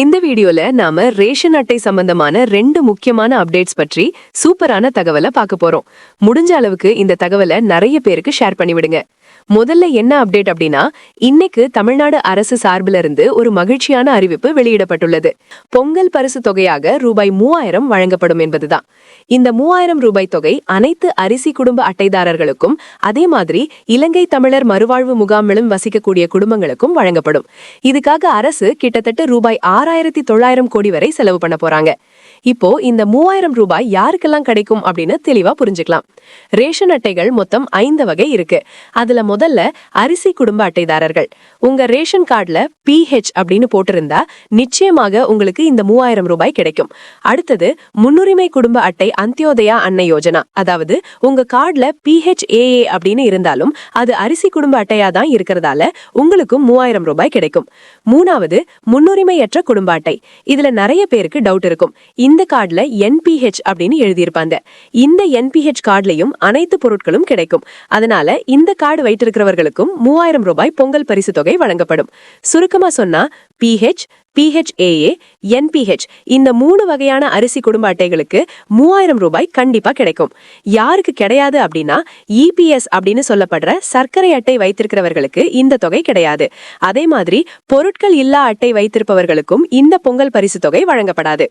இந்த வீடியோல நாம ரேஷன் அட்டை சம்பந்தமான ரெண்டு முக்கியமான அப்டேட்ஸ் பற்றி சூப்பரான தகவலை பார்க்க போறோம். முடிஞ்ச அளவுக்கு இந்த தகவலை நிறைய பேருக்கு ஷேர் பண்ணிவிடுங்க முதல்ல என்ன அப்டேட் அப்படின்னா இன்னைக்கு தமிழ்நாடு அரசு சார்பில் இருந்து ஒரு மகிழ்ச்சியான அறிவிப்பு வெளியிடப்பட்டுள்ளது. பொங்கல் பரிசு தொகையாக ரூபாய் மூவாயிரம் வழங்கப்படும் என்பதுதான். இந்த மூவாயிரம் ரூபாய் தொகை அனைத்து அரிசி குடும்ப அட்டைதாரர்களுக்கும் அதே மாதிரி இலங்கை தமிழர் மறுவாழ்வு முகாமிலும் வசிக்கக்கூடிய குடும்பங்களுக்கும் வழங்கப்படும். இதுக்காக அரசு கிட்டத்தட்ட ரூபாய் ஆறு ஆறாயிரத்தி தொள்ளாயிரம் கோடி வரை செலவு பண்ண போறாங்க. இப்போ இந்த மூவாயிரம் ரூபாய் யாருக்கெல்லாம் கிடைக்கும் அப்படின்னு தெளிவா புரிஞ்சுக்கலாம். ரேஷன் அட்டைகள் மொத்தம் ஐந்து வகை இருக்கு. அதுல முதல்ல அரிசி குடும்ப அட்டைதாரர்கள். உங்க ரேஷன் கார்டுல பிஹெச் அப்படின்னு போட்டிருந்தா நிச்சயமாக உங்களுக்கு இந்த மூவாயிரம் ரூபாய் கிடைக்கும். அடுத்தது முன்னுரிமை குடும்ப அட்டை அந்தியோதயா அன்னை யோஜனா. அதாவது உங்க கார்டுல பிஹெச் ஏஏ அப்படின்னு இருந்தாலும் அது அரிசி குடும்ப அட்டையா தான் இருக்கிறதால உங்களுக்கும் மூவாயிரம் ரூபாய் கிடைக்கும். மூணாவது முன்னுரிமையற்ற குடும்ப அட்டை. இதுல நிறைய பேருக்கு டவுட் இருக்கும். இந்த கார்டுல என்பிஹெச் அப்படின்னு எழுதியிருப்பாங்க. இந்த என்பிஹெச் கார்டுலயும் அனைத்து பொருட்களும் கிடைக்கும். அதனால இந்த கார்டு வைத்திருக்கிறவர்களுக்கும் மூவாயிரம் ரூபாய் பொங்கல் பரிசு தொகை வழங்கப்படும். சுருக்கமா சொன்னா பிஹெச் பிஹெச்ஏஏ என்பிஹெச் இந்த மூணு வகையான அரிசி குடும்ப அட்டைகளுக்கு மூவாயிரம் ரூபாய் கண்டிப்பா கிடைக்கும். யாருக்கு கிடையாது அப்படின்னா இபிஎஸ் அப்படின்னு சொல்லப்படுற சர்க்கரை அட்டை வைத்திருக்கிறவர்களுக்கு இந்த தொகை கிடையாது. அதே மாதிரி பொருட்கள் இல்லா அட்டை வைத்திருப்பவர்களுக்கும் இந்த பொங்கல் பரிசு தொகை வழங்கப்படாது.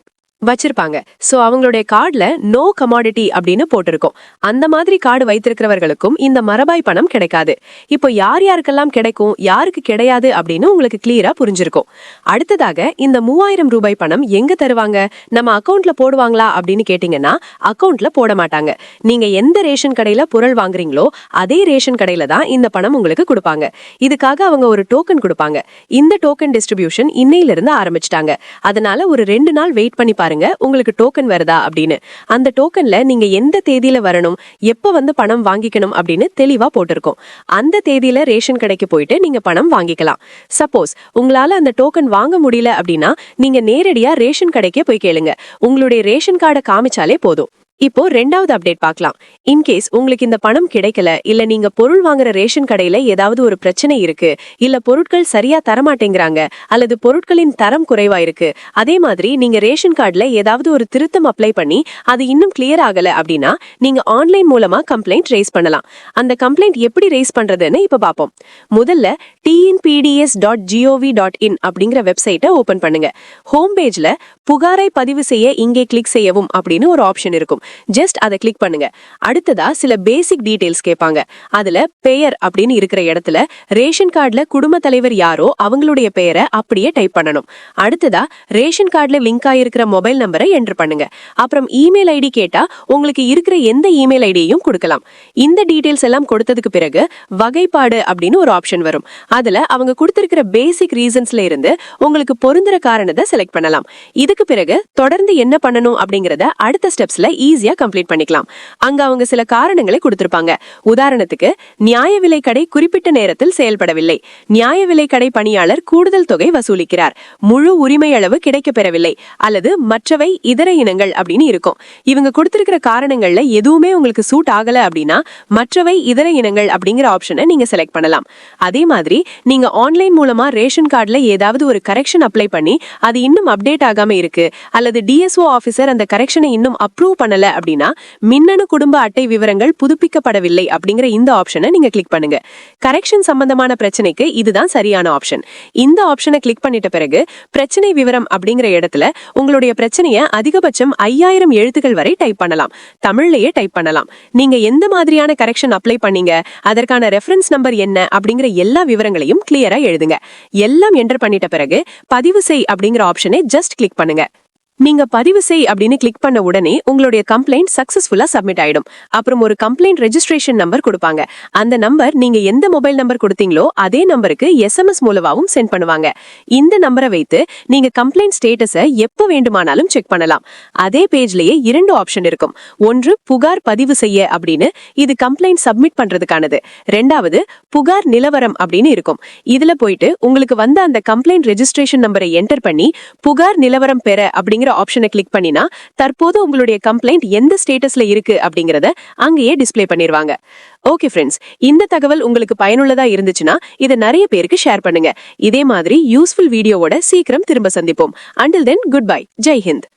வச்சிருப்பாங்க. சோ அவங்களுடைய கார்டுல நோ கமாடிட்டி அப்படின்னு போட்டிருக்கும். அந்த மாதிரி கார்டு வைத்திருக்கிறவர்களுக்கும் இந்த மரபாய் பணம் கிடைக்காது. இப்போ யார் யாருக்கெல்லாம் கிடைக்கும் யாருக்கு கிடையாது அப்படின்னு உங்களுக்கு கிளியரா புரிஞ்சிருக்கும். அடுத்ததாக இந்த மூவாயிரம் ரூபாய் பணம் எங்க தருவாங்க? நம்ம அக்கவுண்ட்ல போடுவாங்களா அப்படின்னு கேட்டீங்கன்னா அக்கவுண்ட்ல போட மாட்டாங்க. நீங்க எந்த ரேஷன் கடையில பொருள் வாங்குறீங்களோ அதே ரேஷன் கடையில தான் இந்த பணம் உங்களுக்கு கொடுப்பாங்க. இதுக்காக அவங்க ஒரு டோக்கன் கொடுப்பாங்க. இந்த டோக்கன் டிஸ்ட்ரிபியூஷன் இன்னையில இருந்து ஆரம்பிச்சிட்டாங்க. அதனால ஒரு ரெண்டு நாள் வெயிட் பண்ணி பாருங்க. உங்களுக்கு டோக்கன் வருதா அப்படின்னு. அந்த டோக்கன்ல நீங்க எந்த தேதியில வரணும் எப்ப வந்து பணம் வாங்கிக்கணும் அப்படின்னு தெளிவா போட்டிருக்கோம். அந்த தேதியில ரேஷன் கடைக்கு போயிட்டு நீங்க பணம் வாங்கிக்கலாம். சப்போஸ் உங்களால அந்த டோக்கன் வாங்க முடியல அப்படின்னா நீங்க நேரடியா ரேஷன் கடைக்கே போய் கேளுங்க. உங்களுடைய ரேஷன் கார்டை காமிச்சாலே போதும். இப்போ ரெண்டாவது அப்டேட் பார்க்கலாம். இன்கேஸ் உங்களுக்கு இந்த பணம் கிடைக்கல இல்ல நீங்க பொருள் வாங்குற ரேஷன் கடையில ஏதாவது ஒரு பிரச்சனை இருக்கு இல்ல பொருட்கள் சரியா தரமாட்டேங்கிறாங்க அல்லது பொருட்களின் தரம் குறைவா இருக்கு அதே மாதிரி நீங்க ரேஷன் கார்டுல ஏதாவது ஒரு திருத்தம் அப்ளை பண்ணி அது இன்னும் கிளியர் ஆகல அப்படின்னா நீங்க ஆன்லைன் மூலமா கம்ப்ளைண்ட் ரைஸ் பண்ணலாம். அந்த கம்ப்ளைண்ட் எப்படி ரைஸ் பண்றதுன்னு இப்ப பாப்போம் முதல்ல TNPDS dot GOV dot in அப்படிங்கிற வெப்சைட்டை ஓபன் பண்ணுங்க. ஹோம் பேஜ்ல புகாரை பதிவு செய்ய இங்கே கிளிக் செய்யவும் அப்படின்னு ஒரு ஆப்ஷன் இருக்கும். ஜஸ்ட் அதை கிளிக் பண்ணுங்க. அடுத்ததா சில பேசிக் டீடைல்ஸ் கேட்பாங்க. அதுல பெயர் அப்படின்னு இருக்கிற இடத்துல ரேஷன் கார்டுல குடும்ப தலைவர் யாரோ அவங்களுடைய பெயரை அப்படியே டைப் பண்ணணும். அடுத்ததா ரேஷன் கார்டுல லிங்க் ஆயிருக்கிற மொபைல் நம்பரை என்டர் பண்ணுங்க. அப்புறம் இமெயில் ஐடி கேட்டா உங்களுக்கு இருக்கிற எந்த இமெயில் ஐடியையும் கொடுக்கலாம். இந்த டீடைல்ஸ் எல்லாம் கொடுத்ததுக்கு பிறகு வகைப்பாடு அப்படின்னு ஒரு ஆப்ஷன் வரும். அதுல அவங்க கொடுத்திருக்கிற பேசிக் ரீசன்ஸ்ல இருந்து உங்களுக்கு பொருந்துற காரணத்தை செலக்ட் பண்ணலாம். இதுக்கு பிறகு தொடர்ந்து என்ன பண்ணணும் அப்படிங்கறத அடுத்த ஸ்டெப்ஸ்ல ஈஸியா கம்ப்ளீட் பண்ணிக்கலாம். அங்க அவங்க சில காரணங்களை கொடுத்திருப்பாங்க. உதாரணத்துக்கு நியாய விலை கடை குறிப்பிட்ட நேரத்தில் செயல்படவில்லை. நியாய விலை கடை பணியாளர் கூடுதல் தொகை வசூலிக்கிறார். முழு உரிமை அளவு கிடைக்கப்பெறவில்லை. அல்லது மற்றவை இதர இனங்கள் அப்படின்னு இருக்கும். இவங்க கொடுத்திருக்கிற காரணங்கள்ல எதுவுமே உங்களுக்கு சூட் ஆகல அப்படின்னா மற்றவை இதர இனங்கள் அப்படிங்கிற ஆப்ஷனை நீங்க செலக்ட் பண்ணலாம். அதே மாதிரி நீங்க ஆன்லைன் மூலமா ரேஷன் கார்டுல ஏதாவது ஒரு கரெக்ஷன் அப்ளை பண்ணி அது இன்னும் அப்டேட் ஆகாம இருக்கு. அல்லது டிஎஸ்ஓ ஆபீசர் அந்த கரெக்ஷனை இன்னும் அப்ரூவ் பண்ணல அப்படின்னா மின்னணு குடும்ப அட்டை விவரங்கள் புதுப்பிக்கப்படவில்லை அப்படிங்கிற இந்த ஆப்ஷனை நீங்க கிளிக் பண்ணுங்க. கரெக்ஷன் சம்பந்தமான பிரச்சனைக்கு இதுதான் சரியான ஆப்ஷன் இந்த ஆப்ஷனை கிளிக் பண்ணிட்ட பிறகு பிரச்சனை விவரம் அப்படிங்கிற இடத்துல உங்களுடைய பிரச்சனையை அதிகபட்சம் ஐயாயிரம் எழுத்துக்கள் வரை டைப் பண்ணலாம். தமிழ்லயே டைப் பண்ணலாம். நீங்க எந்த மாதிரியான கரெக்ஷன் அப்ளை பண்ணீங்க அதற்கான ரெஃபரன்ஸ் நம்பர் என்ன அப்படிங்கிற எல்லா விவரங்களையும் கிளியரா எழுதுங்க. எல்லாம் என்டர் பண்ணிட்ட பிறகு பதிவு செய் அப்படிங்கிற ஆப்ஷனை ஜஸ்ட் கிளிக் பண்ணுங்க. நீங்க பதிவு செய் அப்படின்னு கிளிக் பண்ண உடனே உங்களுடைய கம்ப்ளைண்ட் சக்சஸ்ஃபுல்லா சப்மிட் ஆயிடும். அப்புறம் ஒரு கம்ப்ளைண்ட் ரெஜிஸ்ட்ரேஷன் நம்பர் கொடுப்பாங்க. அந்த நம்பர் நீங்க எந்த மொபைல் நம்பர் கொடுத்தீங்களோ அதே நம்பருக்கு எஸ்எம்எஸ் மூலமாவும் சென்ட் பண்ணுவாங்க. இந்த நம்பரை வைத்து நீங்க கம்ப்ளைண்ட் ஸ்டேட்டஸை எப்ப வேண்டுமானாலும் செக் பண்ணலாம். அதே பேஜ்லயே இரண்டு ஆப்ஷன் இருக்கும். ஒன்று புகார் பதிவு செய்ய அப்படின்னு இது கம்ப்ளைண்ட் சப்மிட் பண்றதுக்கானது. ரெண்டாவது புகார் நிலவரம் அப்படின்னு இருக்கும். இதுல போயிட்டு உங்களுக்கு வந்த அந்த கம்ப்ளைண்ட் ரெஜிஸ்ட்ரேஷன் நம்பரை என்டர் பண்ணி புகார் நிலவரம் பெற அப்படிங்கிற ஆப்ஷனை கிளிக் பண்ணினா தற்போது உங்களுடைய கம்ப்ளைண்ட் எந்த ஸ்டேட்டஸ்ல இருக்கு அப்படிங்கறத அங்கேயே டிஸ்பிளே பண்ணிருவாங்க. ஓகே ஃப்ரெண்ட்ஸ் இந்த தகவல் உங்களுக்கு பயனுள்ளதா இருந்துச்சுன்னா இதை நிறைய பேருக்கு ஷேர் பண்ணுங்க. இதே மாதிரி யூஸ்ஃபுல் வீடியோவோட சீக்கிரம் திரும்ப சந்திப்போம். Until then good bye Jai Hind.